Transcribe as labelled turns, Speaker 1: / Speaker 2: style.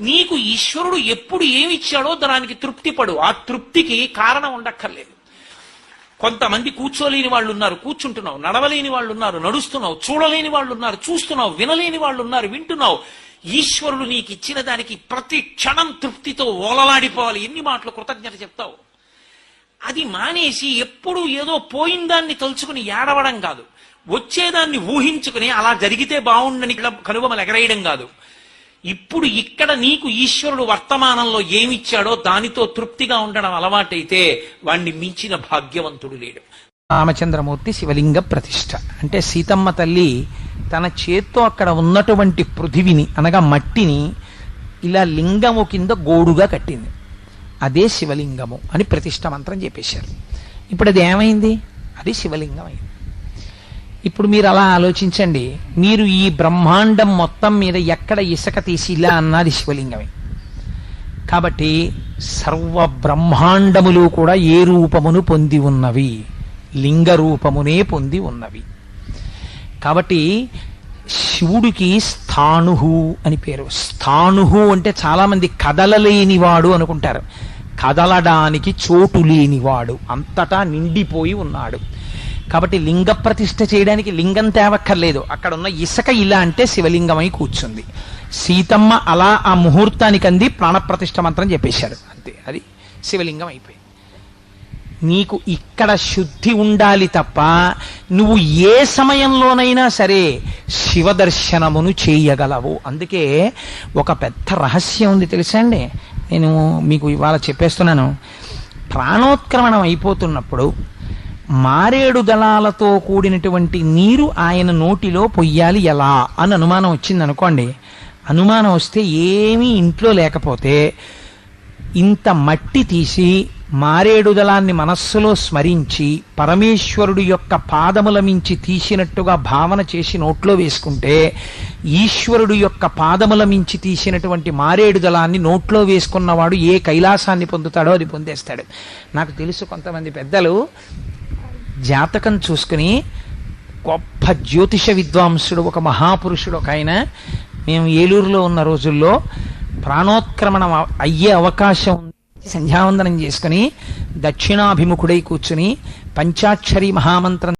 Speaker 1: నీకు ఈశ్వరుడు ఎప్పుడు ఏమిచ్చాడో దానికి తృప్తి పడు. ఆ తృప్తికి కారణం ఉండక్కర్లేదు. కొంతమంది కూర్చోలేని వాళ్ళు ఉన్నారు కూర్చుంటున్నావు నడవలేని వాళ్ళు ఉన్నారు నడుస్తున్నావు చూడలేని వాళ్ళు ఉన్నారు చూస్తున్నావు వినలేని వాళ్ళు ఉన్నారు వింటున్నావు. ఈశ్వరుడు నీకు ఇచ్చిన దానికి ప్రతి క్షణం తృప్తితో ఓలలాడిపోవాలి. ఎన్ని మాటలు కృతజ్ఞత చెప్తావు? అది మానేసి ఎప్పుడు ఏదో పోయిన దాన్ని తలుచుకుని ఏడవడం కాదు. వచ్చేదాన్ని ఊహించుకుని అలా జరిగితే బాగుండని ఇలా కనుబొమలు ఎగరేయడం కాదు. ఇప్పుడు ఇక్కడ నీకు ఈశ్వరుడు వర్తమానంలో ఏమిచ్చాడో దానితో తృప్తిగా ఉండడం అలవాటైతే వాణ్ణి మించిన భాగ్యవంతుడు లేడు.
Speaker 2: రామచంద్రమూర్తి శివలింగ ప్రతిష్ట. అంటే సీతమ్మ తల్లి తన చేత్తో అక్కడ ఉన్నటువంటి పృథివిని అనగా మట్టిని ఇలా లింగము కింద గోడుగా కట్టింది. అదే శివలింగము అని ప్రతిష్ట మంత్రం చెప్పేశారు. ఇప్పుడు అది ఏమైంది? అది శివలింగం అయింది ఇప్పుడు మీరు అలా ఆలోచించండి. మీరు ఈ బ్రహ్మాండం మొత్తం మీద ఎక్కడ ఇసుక తీసి ఇలా అన్నది శివలింగమే. కాబట్టి సర్వ బ్రహ్మాండములు కూడా ఏ రూపమును పొంది ఉన్నవి? లింగ రూపమునే పొంది ఉన్నవి. కాబట్టి శివుడికి స్థాణుహు అని పేరు. స్థాణుహు అంటే చాలామంది కదలలేనివాడు అనుకుంటారు. కదలడానికి చోటు లేనివాడు. అంతటా నిండిపోయి ఉన్నాడు. కాబట్టి లింగ ప్రతిష్ఠ చేయడానికి లింగం తేవక్కర్లేదు. అక్కడ ఉన్న ఇసుక ఇలా అంటే శివలింగమై కూర్చుంది. సీతమ్మ అలా ఆ ముహూర్తానికి అంది ప్రాణప్రతిష్ఠ మంత్రం చెప్పేశారు. అంతే అది శివలింగం అయిపోయింది నీకు ఇక్కడ శుద్ధి ఉండాలి తప్ప నువ్వు ఏ సమయంలోనైనా సరే శివ దర్శనమును చేయగలవు. అందుకే ఒక పెద్ద రహస్యం ఉంది తెలుసా అండి? నేను మీకు ఇవాళ చెప్పేస్తున్నాను. ప్రాణోత్క్రమణం అయిపోతున్నప్పుడు మారేడు దళాలతో కూడినటువంటి నీరు ఆయన నోటిలో పొయ్యాలి ఎలా అని అనుమానం వచ్చింది అనుకోండి. అనుమానం వస్తే ఏమీ ఇంట్లో లేకపోతే ఇంత మట్టి తీసి మారేడు దళాన్ని మనస్సులో స్మరించి పరమేశ్వరుడు యొక్క పాదముల మించి తీసినట్టుగా భావన చేసి నోట్లో వేసుకుంటే ఈశ్వరుడు యొక్క పాదముల మించి తీసినటువంటి మారేడు దళాన్ని నోట్లో వేసుకున్నవాడు ఏ కైలాసాన్ని పొందుతాడో అది పొందేస్తాడు. నాకు తెలుసు కొంతమంది పెద్దలు జాతకం చూసుకుని గొప్ప జ్యోతిష విద్వాంసుడు ఒక మహాపురుషుడు ఒక ఆయన. మేము ఏలూరులో ఉన్న రోజుల్లో ప్రాణోత్క్రమణం అయ్యే అవకాశం ఉంది. సంధ్యావందనం చేసుకుని దక్షిణాభిముఖుడై కూర్చుని పంచాక్షరి మహామంత్రం